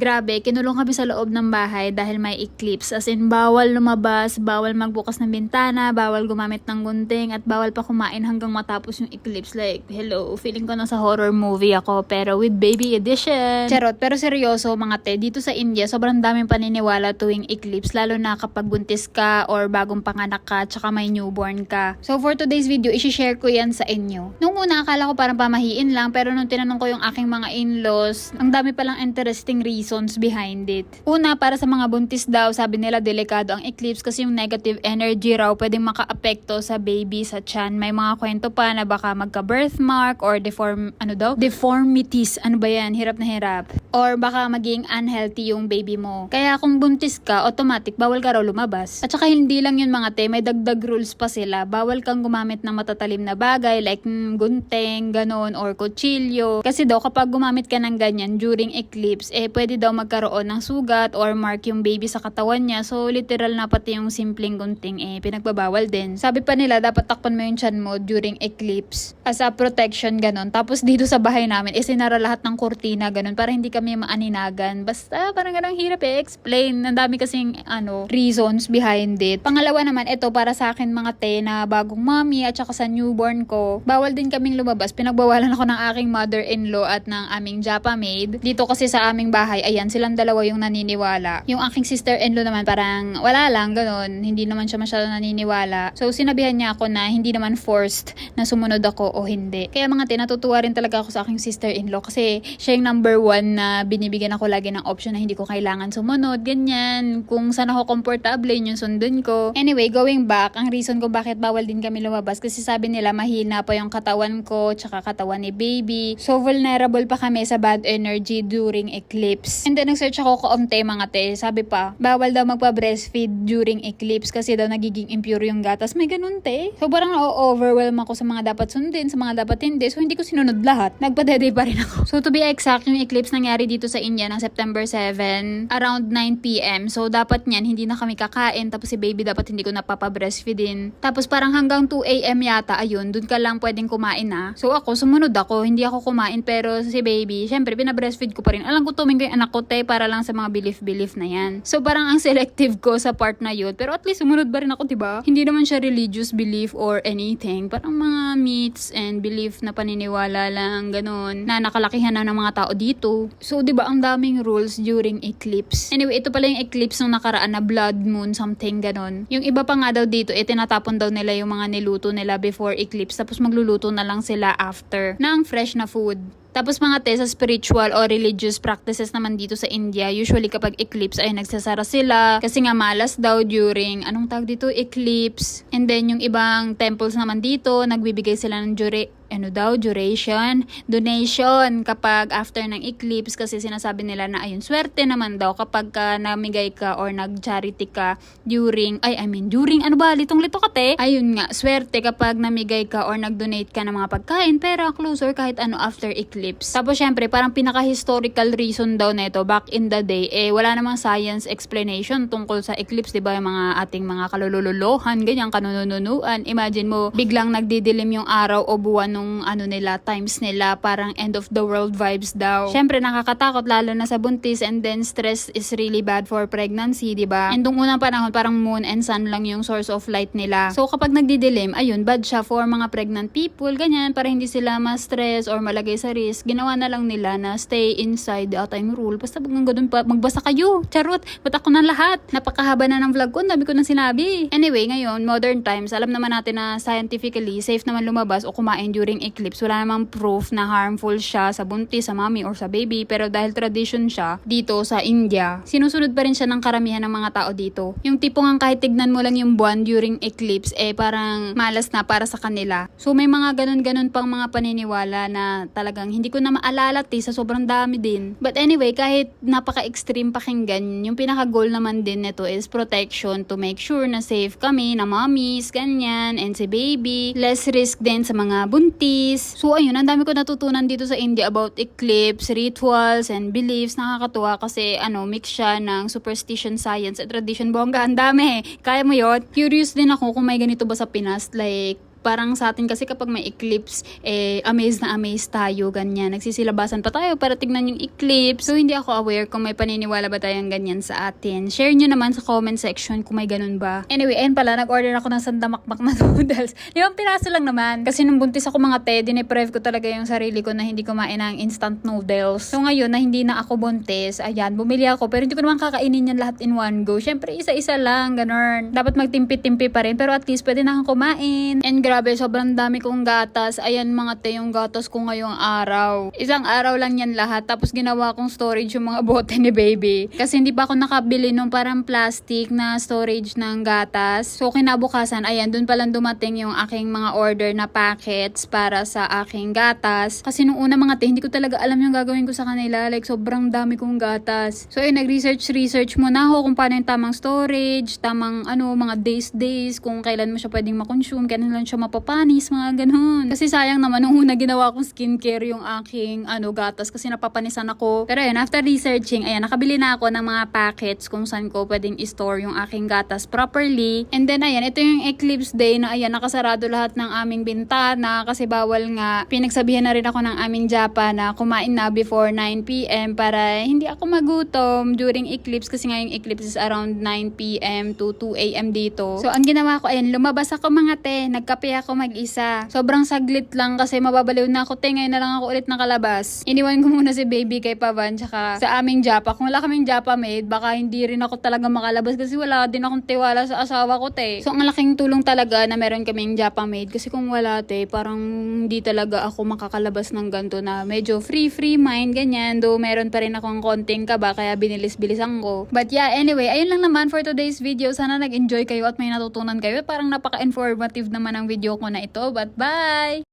Grabe, kinulong kami sa loob ng bahay dahil may eclipse. As in, bawal lumabas, bawal magbukas ng bintana, bawal gumamit ng gunting, at bawal pa kumain hanggang matapos yung eclipse. Like, hello, feeling ko na sa horror movie ako, pero with baby edition. Charot, pero seryoso mga te, dito sa India, sobrang daming paniniwala tuwing eclipse, lalo na kapag buntis ka or bagong panganak ka, tsaka may newborn ka. So for today's video, isi-share ko yan sa inyo. Nung una, akala ko parang pamahiin lang, pero nung tinanong ko yung aking mga in-laws, ang dami palang interesting reasons behind it. Una, para sa mga buntis daw, sabi nila delikado ang eclipse kasi yung negative energy raw pwedeng maka-apekto sa baby sa tiyan. May mga kwento pa na baka magka-birthmark or deform, ano daw? Deformities. Ano ba yan? Hirap na hirap. Or baka maging unhealthy yung baby mo. Kaya kung buntis ka, automatic, bawal ka raw lumabas. At saka hindi lang yun mga te, may dagdag rules pa sila. Bawal kang gumamit ng matatalim na bagay like mm, gunting, ganon, or kutsilyo. Kasi daw kapag gumamit ka ng ganyan during eclipse, eh pwede daw magkaroon ng sugat or mark yung baby sa katawan niya. So literal na pati yung simpleng gunting eh pinagbabawal din. Sabi pa nila dapat takpan mo yung chan mo during eclipse as a protection ganon. Tapos dito sa bahay namin, eh sinara lahat ng kurtina ganon para hindi kami maaninagan. Basta parang ganang hirap eh explain. Ang dami kasing ano reasons behind it. Pangalawa naman, ito para sa akin mga te na bagong mommy at saka sa newborn ko. Bawal din kaming lumabas. Pinagbawalan ako ng aking mother-in-law at ng aming japa maid. Dito kasi sa aming bahay, ayan, silang dalawa yung naniniwala. Yung aking sister-in-law naman parang wala lang, ganun. Hindi naman siya masyado naniniwala. So, sinabihan niya ako na hindi naman forced na sumunod ako o hindi. Kaya mga te, natutuwa rin talaga ako sa aking sister-in-law kasi siya yung number one na binibigyan ako lagi ng option na hindi ko kailangan sumunod, ganyan. Kung saan ako komportable, yun yung sundin ko. Anyway, going back, ang reason ko bakit bawal din kami lumabas kasi sabi nila mahina pa yung katawan ko, tsaka katawan ni baby. So, vulnerable pa kami sa bad energy during eclipse. And then, nag-search ako kaunti mga te. Sabi pa, bawal daw magpa-breastfeed during eclipse kasi daw nagiging impure yung gatas. May ganun te. So, parang na-overwhelm ako sa mga dapat sundin, sa mga dapat hindi. So, hindi ko sinunod lahat. Nagpa-dede pa rin ako. So, to be exact, yung eclipse nangyari dito sa India ng September 7, around 9pm. So, dapat niyan, hindi na kami kakain. Tapos si baby dapat hindi ko napapa-breastfeedin. Tapos parang hanggang 2am yata, ayun, dun ka lang pwedeng kumain na. So, ako, sumunod ako. Hindi ako kumain. Pero si baby, syempre, pinabreastfeed ko pa rin. Alam ko, tuming ko yung anak ko, te, para lang sa mga belief-belief na yan. So, parang ang selective ko sa part na yun. Pero at least, sumunod ba rin ako, diba? Hindi naman siya religious belief or anything. Parang mga myths and belief na paniniwala lang, ganun, na nakalakihan na ng mga tao dito. So, di ba ang daming rules during eclipse. Anyway, ito pala yung eclipse nung nakaraan na blood moon, something ganun. Yung iba pa nga daw dito, eh, tinatapon daw nila yung mga niluto nila before eclipse, tapos magluluto na lang sila after ng fresh na food. Tapos mga te, spiritual or religious practices naman dito sa India, usually kapag eclipse ay nagsasara sila kasi nga malas daw during, anong tawag dito, eclipse. And then yung ibang temples naman dito, nagbibigay sila ng jure, ano daw, duration, donation kapag after ng eclipse kasi sinasabi nila na ayun, swerte naman daw kapag ka namigay ka or nag-charity ka during, ay I mean, during, ano ba, litong-lito ka te? Ayun nga, swerte kapag namigay ka or nag-donate ka ng mga pagkain, pera, closer, kahit ano after eclipse. Tapos syempre, parang pinaka-historical reason daw nito back in the day, eh wala namang science explanation tungkol sa eclipse, di ba? Yung mga ating mga kalulululohan, ganyan, kanununuan. Imagine mo, biglang nagdidilim yung araw o buwan nung ano nila, times nila, parang end of the world vibes daw. Syempre, nakakatakot lalo na sa buntis and then stress is really bad for pregnancy, di ba? And nung unang panahon, parang moon and sun lang yung source of light nila. So, kapag nagdidilim, ayun, bad siya for mga pregnant people, ganyan, para hindi sila ma-stress or malagay sa risk. Ginawa na lang nila na stay inside the time rule. Basta pag ganun pa, magbasa kayo. Charot, ba't ako na lahat? Napakahaba na ng vlog ko, dami ko nang sinabi. Anyway, ngayon, modern times, alam naman natin na scientifically, safe naman lumabas o kumain during eclipse. Wala namang proof na harmful siya sa buntis, sa mommy, or sa baby. Pero dahil tradition siya dito sa India, sinusunod pa rin siya ng karamihan ng mga tao dito. Yung tipong ang kahit tignan mo lang yung buwan during eclipse, eh parang malas na para sa kanila. So may mga ganun-ganun pang mga paniniwala na talagang hindi ko na maalala ti sa sobrang dami din. But anyway, kahit napaka-extreme pakinggan, yung pinaka-goal naman din nito is protection to make sure na safe kami, na mommies, ganyan, and si baby. Less risk din sa mga buntis. So ayun, ang dami ko natutunan dito sa India about eclipse, rituals, and beliefs. Nakakatuwa kasi ano, mix siya ng superstition, science, at tradition. Bongga, ang dami. Kaya mo yun? Curious din ako kung may ganito ba sa Pinas. Like, parang sa atin kasi kapag may eclipse, eh, amaze na amaze tayo, ganyan. Nagsisilabasan pa tayo para tignan yung eclipse. So, hindi ako aware kung may paniniwala ba tayong ganyan sa atin. Share nyo naman sa comment section kung may ganun ba. Anyway, ayun pala, nag-order ako ng sandamakmak na noodles. Limang piraso lang naman. Kasi nung buntis ako mga te, dineprev ko talaga yung sarili ko na hindi kumain ng instant noodles. So, ngayon na hindi na ako buntis, ayan, bumili ako. Pero hindi ko naman kakainin yan lahat in one go. Syempre, isa-isa lang, ganun. Dapat magtimpi-timpi pa rin. Pero at least, pwede na akong kumain. And grabe, sobrang dami kong gatas. Ayan mga te, yung gatas ko ngayong araw. Isang araw lang yan lahat. Tapos ginawa kong storage yung mga bote ni baby. Kasi hindi pa ako nakabili nung parang plastic na storage ng gatas. So kinabukasan, ayan, dun palang dumating yung aking mga order na packets para sa aking gatas. Kasi nung una mga te, hindi ko talaga alam yung gagawin ko sa kanila. Like, sobrang dami kong gatas. So, ayun, nag-research-research muna ako kung paano yung tamang storage, tamang, ano, mga days-days, kung kailan mo siya pwedeng makonsume, kailan lang siya mapapanis, mga ganun. Kasi sayang naman, nung una ginawa kong skincare yung aking, ano, gatas kasi napapanisan ako. Pero ayun, after researching, ayan, nakabili na ako ng mga packets kung saan ko pwedeng i-store yung aking gatas properly. And then, ayan, ito yung eclipse day na, ayan, nakasarado lahat ng aming bintana kasi bawal nga. Pinagsabihan na rin ako ng aming japa na kumain na before 9pm para hindi ako magutom during eclipse kasi nga yung eclipse is around 9pm to 2am dito. So, ang ginawa ko, ayan, lumabas ako mga te, nagkape ako mag-isa. Sobrang saglit lang kasi mababaliw na ako, te, ngayon na lang ako ulit nakalabas. Iniwan ko muna si baby kay Pavan tsaka sa aming japa. Kung wala kaming japa maid, baka hindi rin ako talaga makalabas kasi wala din akong tiwala sa asawa ko, te. So, ang laking tulong talaga na meron kaming japa maid kasi kung wala, te, parang hindi talaga ako makakalabas ng ganto na medyo free-free mind, ganyan. Though meron pa rin akong konting kaba, kaya binilis-bilisan ko. But yeah, anyway, ayun lang naman for today's video. Sana nag-enjoy kayo at may natutunan kayo. Parang napaka-informative naman ang video ko na ito. But bye!